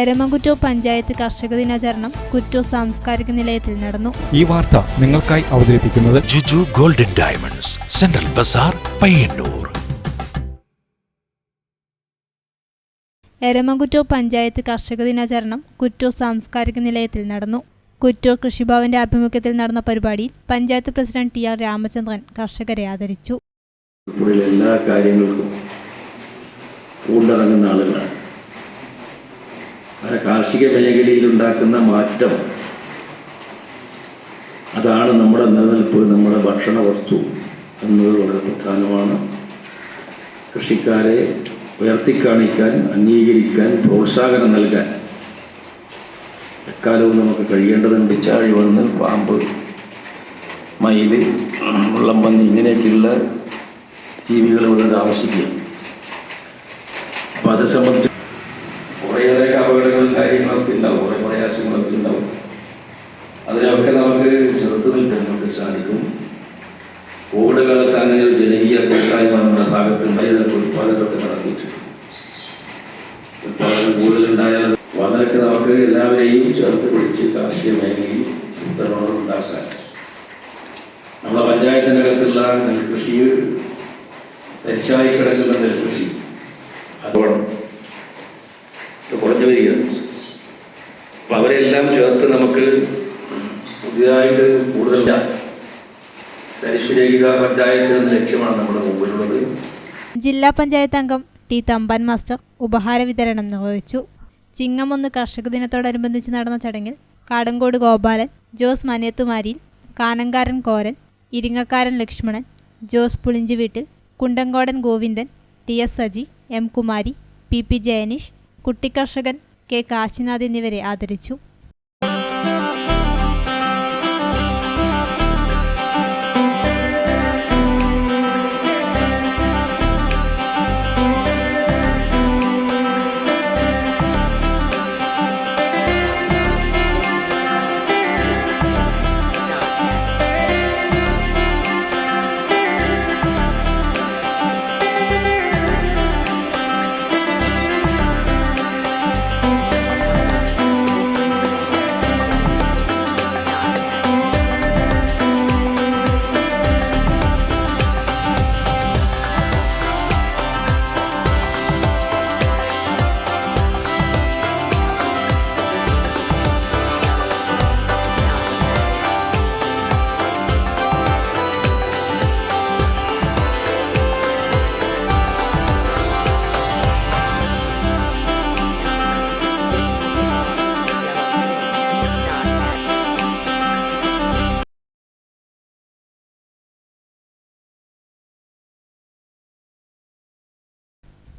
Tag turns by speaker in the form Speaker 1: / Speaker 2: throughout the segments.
Speaker 1: എരമകുറ്റൂർ പഞ്ചായത്ത് കർഷക ദിനാചരണം കുറ്റോ സാംസ്കാരിക നിലയത്തിൽ നടന്നു.
Speaker 2: ഈ വാർത്ത നിങ്ങൾക്കായി അവതരിപ്പിക്കുന്നത്
Speaker 3: Juju golden diamonds central bazaar Payyanur.
Speaker 1: Eramakuttoor panchayat കർഷക ദിനാചരണം കുറ്റോ സാംസ്കാരിക നിലയത്തിൽ നടന്നു. കുറ്റൂർ കൃഷിഭവന്റെ ആഭിമുഖ്യത്തിൽ നടന്ന പരിപാടിയിൽ panchayat president T R Ramachandran കർഷകരെ ആദരിച്ചു.
Speaker 4: എല്ലാ കാര്യങ്ങൾക്കും ആളുകളാണ്. കാർഷിക മേഖലയിൽ ഉണ്ടാക്കുന്ന മാറ്റം. അതാണ് നമ്മുടെ നിലനിൽപ്പ് നമ്മുടെ ഭക്ഷണ വസ്തു എന്നത് വളരെ പ്രധാനമാണ്. കൃഷിക്കാരെ ഉയർത്തിക്കാണിക്കാൻ അംഗീകരിക്കാൻ പ്രോത്സാഹനം നൽകാൻ. എക്കാലവും നമുക്ക് കഴിയേണ്ടതുണ്ട് ചാഴി വന്ന് പാമ്പ് മയിൽ മുള്ളംപന്നി ഇങ്ങനെയൊക്കെയുള്ള ജീവികൾ ഇവിടെ താമസിക്കുക അപ്പം അത് സംബന്ധിച്ച് കാര്യങ്ങളൊക്കെ ഉണ്ടാവും. കുറേ പ്രയാസങ്ങളൊക്കെ ഉണ്ടാവും. അതിനൊക്കെ നമുക്ക് ചെറുത്ത് നിൽക്കാൻ നമുക്ക് സാധിക്കും. കോവിഡ് കാലത്ത് അങ്ങനെ ഒരു ജനകീയ കൂട്ടായ്മ നമ്മുടെ ഭാഗത്തുണ്ടായി അതിനൊക്കെ ഉത്പാദനമൊക്കെ നടത്തിയിട്ടുണ്ട് ഉത്പാദനം കൂടുതലുണ്ടായാൽ അതിനൊക്കെ നമുക്ക് എല്ലാവരെയും ചേർത്ത് പിടിച്ച് കാർഷിക മേഖലയിൽ ഉത്തരവുകൾ ഉണ്ടാക്കാൻ. പഞ്ചായത്തിന്റെ പഞ്ചായത്തിനകത്തുള്ള നെൽകൃഷി തെച്ചായി കിടക്കുന്ന നെൽകൃഷി അതോടൊപ്പം കുറഞ്ഞു വരികയാണ്. അവരെല്ലാം ചേർത്ത് നമുക്ക് പുതിയതായിട്ട് കൂടുതൽ തരിശുരഹിത പഞ്ചായത്ത് എന്ന ലക്ഷ്യമാണ് നമ്മുടെ മുമ്പിലുള്ളത്.
Speaker 1: ജില്ലാ പഞ്ചായത്ത് അംഗം ടി തമ്പാൻ മാസ്റ്റർ ഉപഹാര വിതരണം നിർവഹിച്ചു. ചിങ്ങമൊന്ന് കർഷക ദിനത്തോടനുബന്ധിച്ച് നടന്ന ചടങ്ങിൽ കാടങ്കോട് ഗോപാലൻ ജോസ് മനയത്തുമാരിൽ കാനങ്കാരൻ കോരൻ ഇരിങ്ങക്കാരൻ ലക്ഷ്മണൻ ജോസ് പുളിഞ്ചി വീട്ടിൽ Kundankodan Govindan T S Saji M Kumari P P Jayaneesh കുട്ടിക്കർഷകൻ K Kashinath എന്നിവരെ ആദരിച്ചു.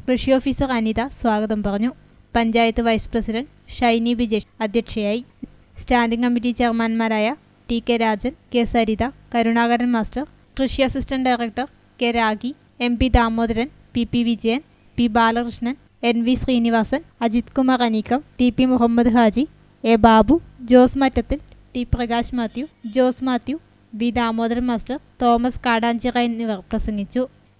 Speaker 1: കൃഷി ഓഫീസർ അനിത സ്വാഗതം പറഞ്ഞു. പഞ്ചായത്ത് വൈസ് പ്രസിഡന്റ് ഷൈനി ബിജേഷ് അധ്യക്ഷയായി. Standing committee ചെയർമാൻമാരായ T K Rajan K Saritha Karunakaran master കൃഷി assistant director K Ragi M P Damodaran P P Vijayan P Balakrishnan N V Srinivasan Ajith Kumar Aneekkam T P Muhammad Haji A Babu Jose Mattathil T Prakash Mathew Jose Mathew V Damodaran master Thomas Kadanchira എന്നിവർ പ്രസംഗിച്ചു.